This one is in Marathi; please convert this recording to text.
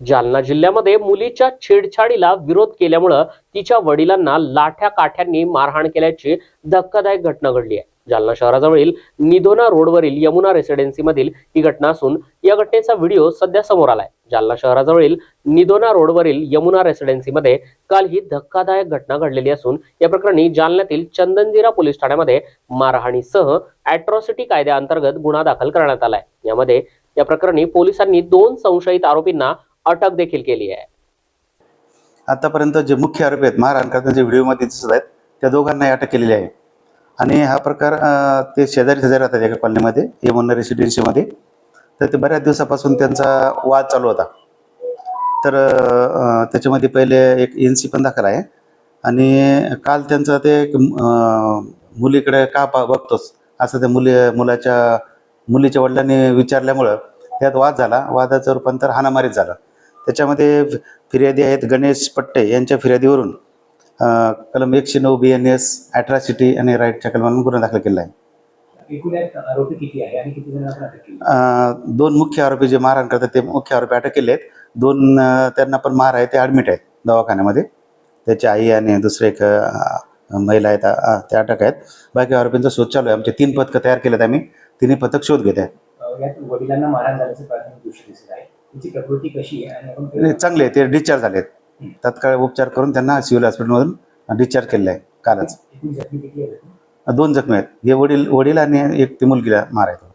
जालना जिल्ह्यामध्ये मुलीच्या छेडछाडीला विरोध केल्यामुळं तिच्या वडिलांना लाठ्या काठ्यांनी मारहाण केल्याची धक्कादायक घटना घडली आहे. जालना शहराजवळील निधोना रोडवरील यमुना रेसिडेन्सीमधील ही घटना असून या घटनेचा व्हिडिओ सध्या समोर आलाय. जालना शहराजवळील निधोना रोडवरील यमुना रेसिडेन्सीमध्ये काल ही धक्कादायक घटना घडलेली असून या प्रकरणी जालन्यातील चंदनजिरा पोलीस ठाण्यामध्ये मारहाणीसह अॅट्रॉसिटी कायद्याअंतर्गत गुन्हा दाखल करण्यात आलाय. यामध्ये या प्रकरणी पोलिसांनी दोन संशयित आरोपींना अटक देखील केली आहे. आतापर्यंत जे मुख्य आरोपी आहेत मारहाण करताना जे व्हिडिओमध्ये दिसत आहेत त्या दोघांनाही अटक केलेली आहे. आणि हा प्रकार ते शेजारी शेजारी राहतात एका कॉलनीमध्ये यमुना रेसिडेन्सीमध्ये. तर ते बऱ्याच दिवसापासून त्यांचा वाद चालू होता. तर त्याच्यामध्ये पहिले एक एन सी पण दाखल आहे. आणि काल त्यांचं ते एक, मुलीकडे का पा बघतोस? असं त्या मुली मुलाच्या मुलीच्या वडिलांनी विचारल्यामुळं त्यात वाद झाला. वादाचं रूपांतर हाणामारीत झालं. त्याच्यामध्ये फिर्यादी आहेत गणेश पट्टे यांच्या फिर्यादीवरून कलम एकशे नऊ बी एन एस अॅट्रॉसिटी आणि राईटच्या कलमांना गुन्हा दाखल केला आहे. केली? दोन मुख्य आरोपी जे मारहाण करतात ते मुख्य आरोपी अटक केले आहेत. दोन त्यांना पण मार आहे ते ॲडमिट आहेत दवाखान्यामध्ये. त्याची आई आणि दुसरे एक महिला आहेत ते अटक आहेत. बाकी आरोपींचा शोध चालू आहे. आमचे तीन पथकं तयार केलेत आम्ही. तिन्ही पथक शोध घेत आहेत. वडिलांना मारहाण झाल्याचं त्यांची प्रकृती कशी आहे आणि आपण आणि चांगले आहे, ते डिस्चार्ज झालेत. तत्काळ उपचार करून त्यांना सिव्हिल हॉस्पिटलमधून डिस्चार्ज केलेलं आहे कालच. एकूण जखमी किती आहे दोन जखमी आहेत. हे वडील वडील आणि एक ती मुलगीला मार आहेत